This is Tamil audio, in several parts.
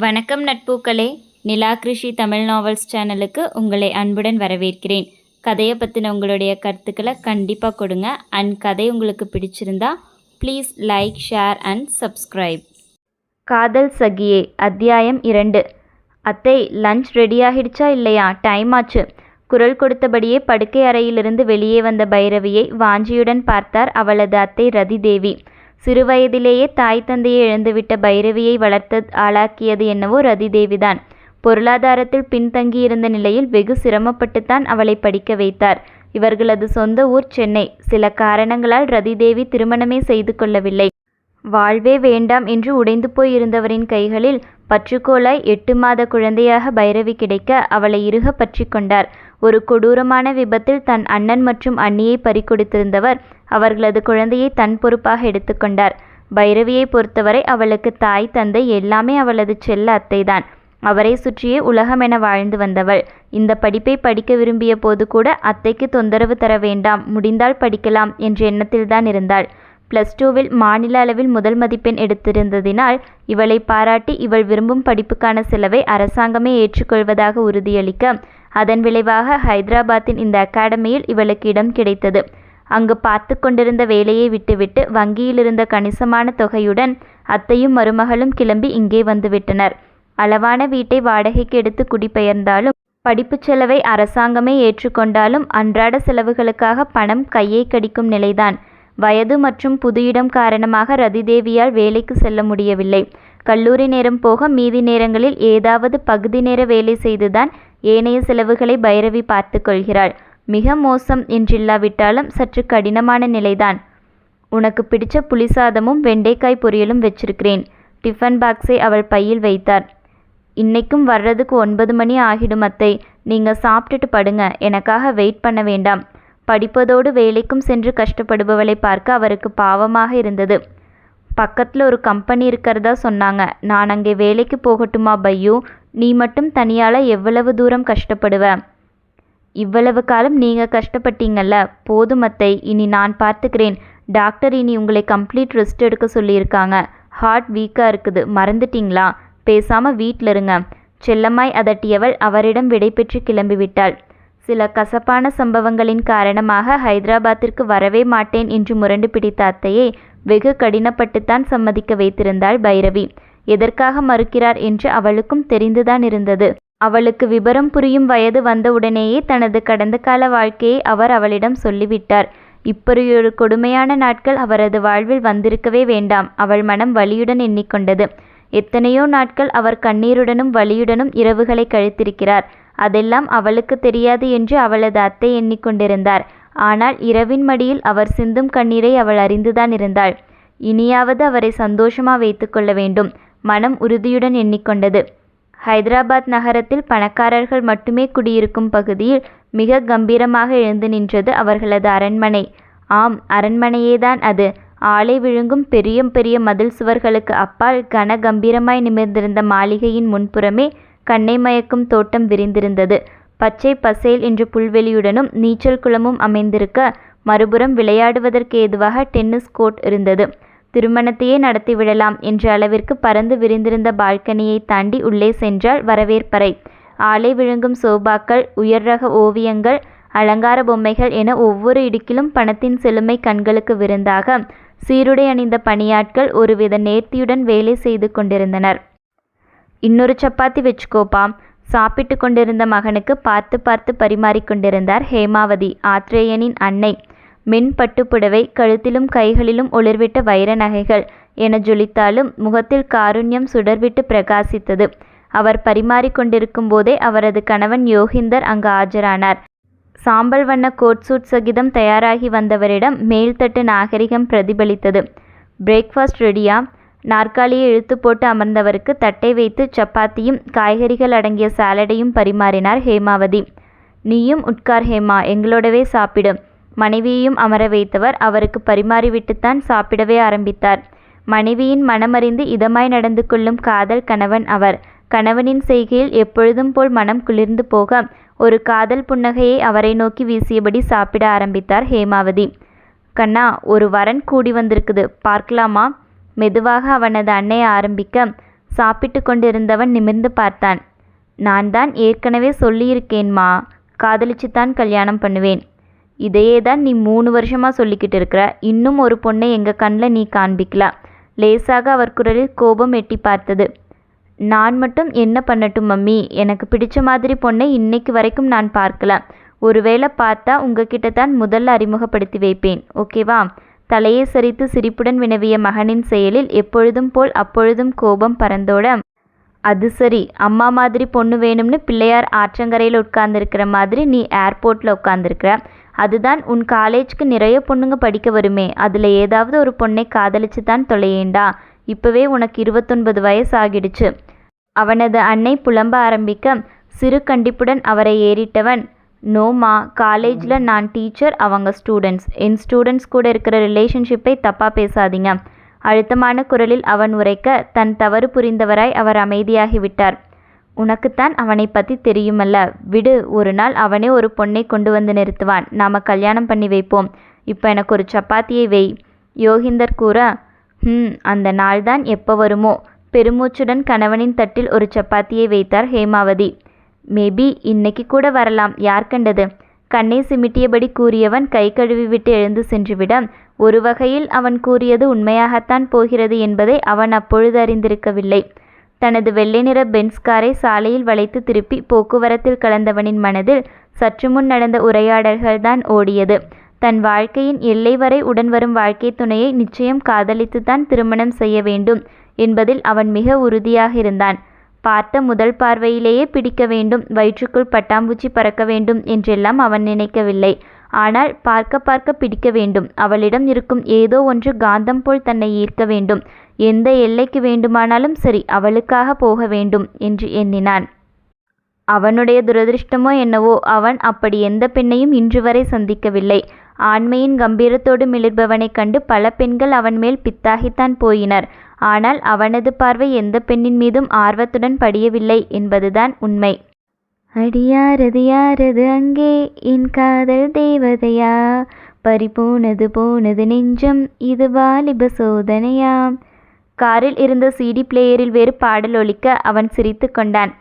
வணக்கம் நட்பூக்களே. நிலா கிருஷி தமிழ் நாவல்ஸ் சேனலுக்கு உங்களை அன்புடன் வரவேற்கிறேன். கதையை பற்றின உங்களுடைய கருத்துக்களை கண்டிப்பாக கொடுங்க. அண்ட் கதை உங்களுக்கு பிடிச்சிருந்தா please like share and subscribe Kadhal Sakhiye அத்தியாயம் இரண்டு. அத்தை லஞ்ச் ரெடியாகிடுச்சா இல்லையா? டைம் ஆச்சு. குரல் கொடுத்தபடியே படுக்கை அறையிலிருந்து வெளியே வந்த பைரவியை வாஞ்சியுடன் பார்த்தார் அவளது அத்தை ரதி தேவி சிறுவயதிலேயே தாய் தந்தையை இழந்துவிட்ட பைரவியை வளர்த்த ஆளாக்கியது என்னவோ ரதி தேவிதான் பொருளாதாரத்தில் பின்தங்கியிருந்த நிலையில் வெகு சிரமப்பட்டுத்தான் அவளை படிக்க வைத்தார். இவர்களது சொந்த ஊர் சென்னை. சில காரணங்களால் ரதிதேவி திருமணமே செய்து கொள்ளவில்லை. வாழ்வே வேண்டாம் என்று உடைந்து போயிருந்தவரின் கைகளில் பற்றுக்கோளாய் எட்டு மாத குழந்தையாக பைரவி கிடைக்க அவளை இறுக பற்றி கொண்டார். ஒரு கொடூரமான விபத்தில் தன் அண்ணன் மற்றும் அண்ணியை பறிகொடுத்திருந்தவர். அவர்களது குழந்தையை தன் பொறுப்பாக எடுத்துக்கொண்டார். பைரவியை பொறுத்தவரை அவளுக்கு தாய் தந்தை எல்லாமே அவளது செல்ல அத்தைதான். அவரை சுற்றியே உலகமென வாழ்ந்து வந்தவள். இந்த படிப்பை படிக்க விரும்பிய போது கூட அத்தைக்கு தொந்தரவு தர வேண்டாம் முடிந்தால் படிக்கலாம் என்ற எண்ணத்தில்தான் இருந்தாள். பிளஸ் டூவில் மாநில அளவில் முதல் மதிப்பெண் எடுத்திருந்ததினால் இவளை பாராட்டி இவள் விரும்பும் படிப்புக்கான செலவை அரசாங்கமே ஏற்றுக்கொள்வதாக உறுதியளிக்க அதன் விளைவாக ஹைதராபாத்தின் இந்த அகாடமியில் இவளுக்கு இடம் கிடைத்தது. அங்கு பார்த்து கொண்டிருந்த வேலையை விட்டுவிட்டு வங்கியிலிருந்த கணிசமான தொகையுடன் அத்தையும் மருமகளும் கிளம்பி இங்கே வந்துவிட்டனர். அளவான வீட்டை வாடகைக்கு எடுத்து குடிபெயர்ந்தாலும் படிப்புச் செலவை அரசாங்கமே ஏற்றுக்கொண்டாலும் அன்றாட செலவுகளுக்காக பணம் கையை கடிக்கும் நிலைதான். வயது மற்றும் புது இடம் காரணமாக ரதிதேவியால் வேலைக்கு செல்ல முடியவில்லை. கல்லூரி நேரம் போக மீதி நேரங்களில் ஏதாவது பகுதி நேர வேலை செய்துதான் ஏனைய செலவுகளை பைரவி பார்த்து கொள்கிறாள். மிக மோசம் என்றில்லாவிட்டாலும் சற்று கடினமான நிலைதான். உனக்கு பிடிச்ச புளிசாதமும் வெண்டைக்காய் பொரியலும் வச்சிருக்கிறேன். டிஃபன் பாக்ஸை அவள் பையில் வைத்தார். இன்னைக்கும் வர்றதுக்கு ஒன்பது மணி ஆகிடும் அத்தை. நீங்க சாப்பிட்டுட்டு படுங்க. எனக்காக வெயிட் பண்ண வேண்டாம். படிப்பதோடு வேலைக்கும் சென்று கஷ்டப்படுபவளை பார்க்க அவருக்கு பாவமாக இருந்தது. பக்கத்தில் ஒரு கம்பெனி இருக்கிறதா சொன்னாங்க. நான் அங்கே வேலைக்கு போகட்டுமா பையு? நீ மட்டும் தனியால் எவ்வளவு தூரம் கஷ்டப்படுவ? இவ்வளவு காலம் நீங்கள் கஷ்டப்பட்டீங்கல்ல போதும் அத்தை இனி நான் பார்த்துக்கிறேன். டாக்டர் இனி உங்களை கம்ப்ளீட் ரெஸ்ட் எடுக்க சொல்லியிருக்காங்க. ஹார்ட் வீக்காக இருக்குது மறந்துட்டீங்களா? பேசாமல் வீட்டில் இருங்க. செல்லமாய் அதட்டியவள் அவரிடம் விடைபெற்று கிளம்பிவிட்டாள். சில கசப்பான சம்பவங்களின் காரணமாக ஹைதராபாத்திற்கு வரவே மாட்டேன் என்று முரண்டு பிடித்த அத்தையை வெகு கடினப்பட்டுத்தான் சம்மதிக்க வைத்திருந்தாள் பைரவி. எதற்காக மறுக்கிறார் என்று அவளுக்கும் தெரிந்துதான் இருந்தது. அவளுக்கு விபரம் புரியும் வயது வந்தவுடனேயே தனது கடந்த கால வாழ்க்கையை அவர் அவளிடம் சொல்லிவிட்டார். இப்படியொரு கொடுமையான நாட்கள் அவரது வாழ்வில் வந்திருக்கவே வேண்டாம். அவள் மனம் வலியுடன் எண்ணிக்கொண்டது. எத்தனையோ நாட்கள் அவர் கண்ணீருடனும் வலியுடனும் இரவுகளை கழித்திருக்கிறார். அதெல்லாம் அவளுக்கு தெரியாது என்று அவளது அத்தை எண்ணிக்கொண்டிருந்தார். ஆனால் இரவின் மடியில் அவர் சிந்தும் கண்ணீரை அவள் அறிந்துதான் இருந்தாள். இனியாவது அவரை சந்தோஷமா வைத்துக்கொள்ள வேண்டும். மனம் உறுதியுடன் எண்ணிக்கொண்டது. ஹைதராபாத் நகரத்தில் பணக்காரர்கள் மட்டுமே குடியிருக்கும் பகுதியில் மிக கம்பீரமாக எழுந்து நின்றது அவர்களது அரண்மனை. ஆம் அரண்மனையேதான் அது. ஆலை விழுங்கும் பெரிய பெரிய மதில் சுவர்களுக்கு அப்பால் கன கம்பீரமாய் நிமிர்ந்திருந்த மாளிகையின் முன்புறமே கண்ணை மயக்கும் தோட்டம் விரிந்திருந்தது. பச்சை பசேல் என்ற புல்வெளியுடனும் நீச்சல் குளமும் அமைந்திருக்க மறுபுறம் விளையாடுவதற்கு ஏதுவாக டென்னிஸ் கோர்ட் இருந்தது. திருமணத்தையே நடத்திவிடலாம் என்ற அளவிற்கு பறந்து விரிந்திருந்த பால்கனியை தாண்டி உள்ளே சென்றால் வரவேற்பறை. ஆலை விழுங்கும் சோபாக்கள் உயர் ரக ஓவியங்கள் அலங்கார பொம்மைகள் என ஒவ்வொரு இடுக்கிலும் பணத்தின் செழுமை கண்களுக்கு விருந்தாக சீருடை அணிந்த பணியாட்கள் ஒருவித நேர்த்தியுடன் வேலை செய்து கொண்டிருந்தனர். இன்னொரு சப்பாத்தி வச்சுக்கோப்பா. சாப்பிட்டு கொண்டிருந்த மகனுக்கு பார்த்து பார்த்து பரிமாறிக் கொண்டிருந்தார் ஹேமாவதி. ஆத்ரேயனின் அன்னை. மென் பட்டுப்புடவை கழுத்திலும் கைகளிலும் ஒளிர்விட்ட வைர நகைகள் என ஜொலித்தாலும் முகத்தில் காருண்யம் சுடர்விட்டு பிரகாசித்தது. அவர் பரிமாறிக்கொண்டிருக்கும் போதே அவரது கணவன் யோகிந்தர் அங்கு ஆஜரானார். சாம்பல் வண்ண கோட் சூட் சகிதம் தயாராகி வந்தவரிடம் மேல்தட்டு நாகரிகம் பிரதிபலித்தது. பிரேக்ஃபாஸ்ட் ரெடியா? நாற்காலியை இழுத்து போட்டு அமர்ந்தவருக்கு தட்டை வைத்து சப்பாத்தியும் காய்கறிகள் அடங்கிய சாலடையும் பரிமாறினார் ஹேமாவதி. நீயும் உட்கார் ஹேமா எங்களோடவே சாப்பிடும் மனைவியையும் அமர வைத்தவர் அவருக்கு பரிமாறிவிட்டுத்தான் சாப்பிடவே ஆரம்பித்தார். மனைவியின் மனமறிந்து இதமாய் நடந்து கொள்ளும் காதல் கணவன் அவர். கணவனின் செய்கையில் எப்பொழுதும் போல் மனம் குளிர்ந்து போக ஒரு காதல் புன்னகையை அவரை நோக்கி வீசியபடி சாப்பிட ஆரம்பித்தார் ஹேமாவதி. கண்ணா ஒரு வரன் கூடி வந்திருக்குது. பார்க்கலாமா? மெதுவாக அவனது அன்னை ஆரம்பிக்க சாப்பிட்டு கொண்டிருந்தவன் நிமிர்ந்து பார்த்தான். நான் தான் ஏற்கனவே சொல்லியிருக்கேன்மா. காதலிச்சுத்தான் கல்யாணம் பண்ணுவேன். இதையே தான் நீ மூணு வருஷமாக சொல்லிக்கிட்டு இருக்கிற. இன்னும் ஒரு பொண்ணை எங்கள் கண்ணில் நீ காண்பிக்கல. லேசாக அவர் குரலில் கோபம் எட்டி பார்த்தது. நான் மட்டும் என்ன பண்ணட்டும் மம்மி? எனக்கு பிடிச்ச மாதிரி பொண்ணை இன்னைக்கு வரைக்கும் நான் பார்க்கல. ஒருவேளை பார்த்தா உங்ககிட்ட தான் முதல்ல அறிமுகப்படுத்தி வைப்பேன். ஓகேவா? தலையை சரித்து சிரிப்புடன் வினவிய மகனின் செயலில் எப்பொழுதும் போல் அப்பொழுதும் கோபம் பறந்தோட அது சரி அம்மா மாதிரி பொண்ணு வேணும்னு பிள்ளையார் ஆற்றங்கரையில் உட்கார்ந்துருக்கிற மாதிரி நீ ஏர்போர்ட்டில் உட்கார்ந்துருக்கிற. அதுதான் உன் காலேஜ்க்கு நிறைய பொண்ணுங்க படிக்க வருமே. அதில் ஏதாவது ஒரு பொண்ணை காதலிச்சு தான் தொலையேண்டா. இப்போவே உனக்கு இருபத்தொன்பது வயசு ஆகிடுச்சு அவனது அன்னை புலம்ப ஆரம்பிக்க சிறு கண்டிப்புடன் அவரை ஏறிட்டவன் நோமா காலேஜில் நான் டீச்சர் அவங்க ஸ்டூடெண்ட்ஸ் என் ஸ்டூடெண்ட்ஸ் கூட இருக்கிற ரிலேஷன்ஷிப்பை தப்பாக பேசாதீங்க. அழுத்தமான குரலில் அவன் உரைக்க தன் தவறு புரிந்தவராய் அவர் அமைதியாகிவிட்டார். உனக்குத்தான் அவனை பற்றி தெரியுமல்ல. விடு ஒரு நாள் அவனே ஒரு பொண்ணை கொண்டு வந்து நிறுத்துவான். நாம கல்யாணம் பண்ணி வைப்போம். இப்போ எனக்கு ஒரு சப்பாத்தியை வெய் யோகிந்தர் கூற ம் அந்த நாள்தான் எப்போ வருமோ? பெருமூச்சுடன் கணவனின் தட்டில் ஒரு சப்பாத்தியை வைத்தார் ஹேமாவதி. மேபி இன்னைக்கு கூட வரலாம். யார் கண்டது? கண்ணை சிமிட்டியபடி கூறியவன் கை கழுவி விட்டு எழுந்து சென்றுவிட ஒரு வகையில் அவன் கூறியது உண்மையாகத்தான் போகிறது என்பதை அவன் அப்பொழுது அறிந்திருக்கவில்லை. தனது வெள்ளை நிற பென்ஸ் காரை சாலையில் வளைத்து திருப்பி போக்குவரத்தில் கலந்தவனின் மனதில் சற்றுமுன் நடந்த உரையாடல்கள்தான் ஓடியது. தன் வாழ்க்கையின் எல்லை வரை உடன் வரும் வாழ்க்கை துணையை நிச்சயம் காதலித்துத்தான் திருமணம் செய்ய வேண்டும் என்பதில் அவன் மிக உறுதியாக இருந்தான். பார்த்த முதல் பார்வையிலேயே பிடிக்க வேண்டும் வயிற்றுக்குள் பட்டாம்பூச்சி பறக்க வேண்டும் என்றெல்லாம் அவன் நினைக்கவில்லை. ஆனால் பார்க்க பார்க்க பிடிக்க வேண்டும். அவளிடம் இருக்கும் ஏதோ ஒன்று காந்தம் போல் தன்னை ஈர்க்க வேண்டும். எந்த எல்லைக்கு வேண்டுமானாலும் சரி அவளுக்காக போக வேண்டும் என்று எண்ணினான். அவனுடைய துரதிருஷ்டமோ என்னவோ அவன் அப்படி எந்த பெண்ணையும் இன்று வரை சந்திக்கவில்லை. ஆண்மையின் கம்பீரத்தோடு மிளிர்பவனைக் கண்டு பல பெண்கள் அவன் மேல் பித்தாகித்தான் போயினர். ஆனால் அவனது பார்வை எந்த பெண்ணின் மீதும் ஆர்வத்துடன் படியவில்லை என்பதுதான் உண்மை. அடியாரது யாரது அங்கே? என் காதல் தேவதையா? பறிபோனது போனது நெஞ்சம் இது வாலிப சோதனையாம். காரில் இருந்த சிடி பிளேயரில் வேறு பாடல் ஒலிக்க அவன் சிரித்து கொண்டான்.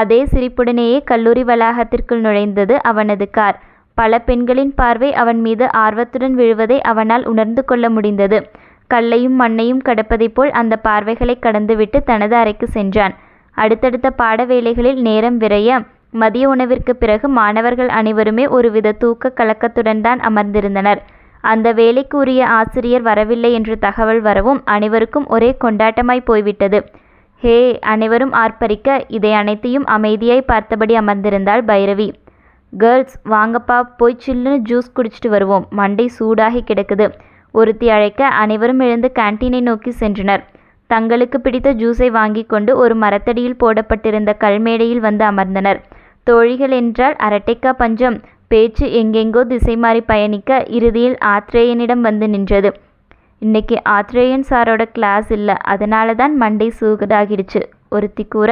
அதே சிரிப்புடனேயே கல்லூரி வளாகத்திற்குள் நுழைந்தது அவனது கார். பல பெண்களின் பார்வை அவன் மீது ஆர்வத்துடன் விழுவதை அவனால் உணர்ந்து கொள்ள முடிந்தது. கல்லையும் மண்ணையும் கடப்பதைப் போல் அந்த பார்வைகளை கடந்துவிட்டு தனது அறைக்கு சென்றான். அடுத்தடுத்த பாட வேலைகளில் நேரம் விரைய மதிய உணவிற்கு பிறகு மாணவர்கள் அனைவருமே ஒருவித தூக்க கலக்கத்துடன் தான் அமர்ந்திருந்தனர். அந்த வேலைக்கு உரிய ஆசிரியர் வரவில்லை என்று தகவல் வரவும் அனைவருக்கும் ஒரே கொண்டாட்டமாய் போய்விட்டது. ஹே அனைவரும் ஆர்ப்பரிக்க இதை அனைத்தையும் அமைதியாய் பார்த்தபடி அமர்ந்திருந்தாள் பைரவி. கேர்ள்ஸ் வாங்கப்பா போய் சில்லுன்னு ஜூஸ் குடிச்சிட்டு வருவோம். மண்டை சூடாகி கிடக்குது. ஒருத்தி அழைக்க அனைவரும் எழுந்து கேன்டீனை நோக்கி சென்றனர். தங்களுக்கு பிடித்த ஜூஸை வாங்கி கொண்டு ஒரு மரத்தடியில் போடப்பட்டிருந்த கல்மேடையில் வந்து அமர்ந்தனர். தோழிகள் என்றால் அரட்டைக்கா பஞ்சம். பேச்சு எங்கெங்கோ திசை மாறி பயணிக்க இறுதியில் ஆத்ரேயனிடம் வந்து நின்றது. இன்னைக்கு ஆத்ரேயன் சாரோட கிளாஸ் இல்லை. அதனால தான் மண்டை சூகடாகிடுச்சு ஒருத்தி கூற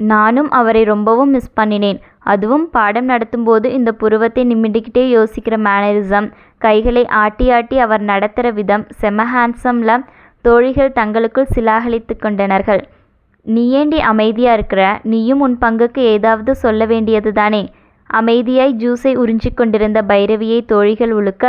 நானும் அவரை ரொம்பவும் மிஸ் பண்ணினேன். அதுவும் பாடம் நடத்தும்போது இந்த புருவத்தை நிமிண்டிக்கிட்டே யோசிக்கிற மேனரிசம் கைகளை ஆட்டி ஆட்டி அவர் நடத்துகிற விதம் செம ஹேண்ட்ஸம்ல தோழிகள் தங்களுக்குள் சிலாகலித்து கொண்டனர்கள். நீ ஏண்டி அமைதியாக இருக்கிற? நீயும் உன் பங்குக்கு ஏதாவது சொல்ல வேண்டியது தானே அமைதியாய் ஜூஸை உறிஞ்சிக் கொண்டிருந்த பைரவியை தோழிகள் உழுக்க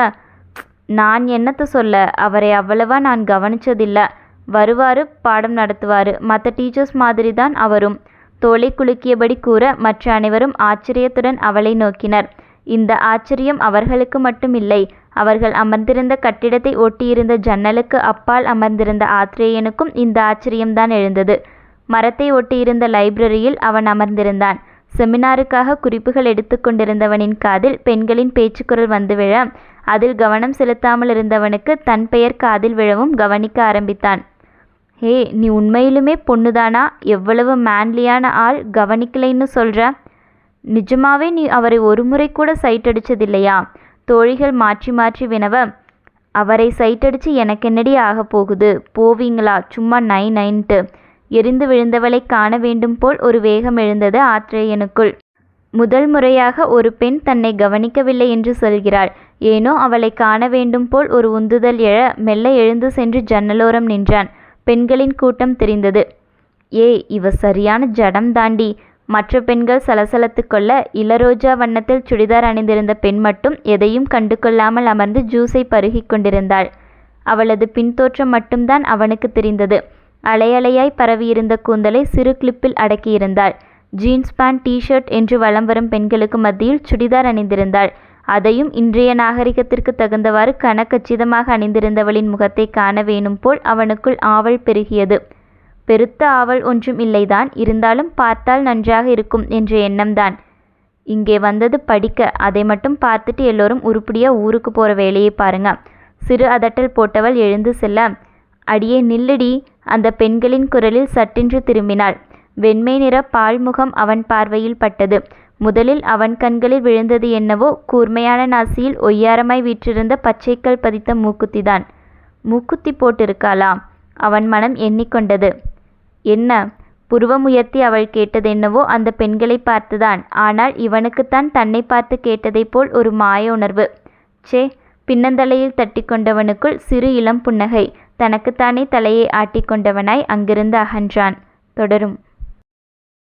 நான் என்னத்த சொல்ல? அவரை அவ்வளவா நான் கவனிச்சதில்ல. வருவாரு பாடம் நடத்துவாரு. மற்ற டீச்சர்ஸ் மாதிரி தான் அவரும் தோலை குலுக்கியபடி கூற மற்ற அனைவரும் ஆச்சரியத்துடன் அவளை நோக்கினர். இந்த ஆச்சரியம் அவர்களுக்கு மட்டுமில்லை அவர்கள் அமர்ந்திருந்த கட்டிடத்தை ஒட்டியிருந்த ஜன்னலுக்கு அப்பால் அமர்ந்திருந்த ஆத்திரேயனுக்கும் இந்த ஆச்சரியம்தான் எழுந்தது. மரத்தை ஒட்டியிருந்த லைப்ரரியில் அவன் அமர்ந்திருந்தான். செமினாருக்காக குறிப்புகள் எடுத்துக்கொண்டிருந்தவனின் காதில் பெண்களின் பேச்சுக்குரல் வந்துவிழ அதில் கவனம் செலுத்தாமல் இருந்தவனுக்கு தன் பெயர் காதில் விழவும் கவனிக்க ஆரம்பித்தான். ஹே நீ உண்மையிலுமே பொண்ணுதானா? எவ்வளவு மேன்லியான ஆள் கவனிக்கலைன்னு சொல்ற? நிஜமாவே நீ அவரை ஒரு முறை கூட சைட்டடிச்சதில்லையா தோழிகள் மாற்றி மாற்றி வினவ அவரை சைட்டடிச்சு எனக்கு என்னடி ஆக போகுது? போவீங்களா? சும்மா நை நைன்ட்டு எரிந்து விழுந்தவளை காண வேண்டும் போல் ஒரு வேகம் எழுந்தது ஆத்ரேயனுக்குள். முதல் முறையாக ஒரு பெண் தன்னை கவனிக்கவில்லை என்று சொல்கிறாள். ஏனோ அவளை காண வேண்டும் போல் ஒரு உந்துதல் எழ மெல்ல எழுந்து சென்று ஜன்னலோரம் நின்றான். பெண்களின் கூட்டம் தெரிந்தது. ஏ இவ சரியான ஜடம் தாண்டி. மற்ற பெண்கள் சலசலத்து கொள்ள இளரோஜா வண்ணத்தில் சுடிதார் அணிந்திருந்த பெண் மட்டும் எதையும் கண்டுகொள்ளாமல் அமர்ந்து ஜூஸை பருகிக் கொண்டிருந்தாள். அவளது பின்தோற்றம் மட்டும்தான் அவனுக்கு தெரிந்தது. அலையலையாய் பரவியிருந்த கூந்தலை சிறு கிளிப்பில் அடக்கியிருந்தாள். ஜீன்ஸ் பேண்ட் டிஷர்ட் என்று வலம் வரும் பெண்களுக்கு மத்தியில் சுடிதார் அணிந்திருந்தாள். அதையும் இன்றைய நாகரிகத்திற்கு தகுந்தவாறு கனக்கச்சிதமாக அணிந்திருந்தவளின் முகத்தை காண வேணும் போல் அவனுக்குள் ஆவல் பெருகியது. பெருத்த ஆவல் ஒன்றும் இல்லைதான் இருந்தாலும் பார்த்தால் நன்றாக இருக்கும் என்ற எண்ணம்தான். இங்கே வந்தது படிக்க அதை மட்டும் பார்த்துட்டு எல்லோரும் உருப்படியா ஊருக்கு போகிற வேலையை பாருங்க. சிறு அதட்டல் போட்டவள் எழுந்து செல்ல அடியே நில்லுடி அந்த பெண்களின் குரலில் சட்டென்று திரும்பினாள். வெண்மை நிற பால்முகம் அவன் பார்வையில் பட்டது. முதலில் அவன் கண்களில் விழுந்தது என்னவோ கூர்மையான நாசியில் ஒய்யாரமாய் வீற்றிருந்த பச்சைக்கல் பதித்த மூக்குத்திதான். மூக்குத்தி போட்டிருக்காளா? அவன் மனம் எண்ணிக்கொண்டது. என்ன? புருவம் உயர்த்தி அவள் கேட்டதென்னவோ அந்த பெண்களை பார்த்துதான். ஆனால் இவனுக்குத்தான் தன்னை பார்த்து கேட்டதைப் போல் ஒரு மாய உணர்வு. ச்சே பின்னந்தலையில் தட்டி கொண்டவனுக்குள் சிறு இளம் புன்னகை. தனக்குத்தானே தலையை ஆட்டிக்கொண்டவனாய் அங்கிருந்து அகன்றான். தொடரும்.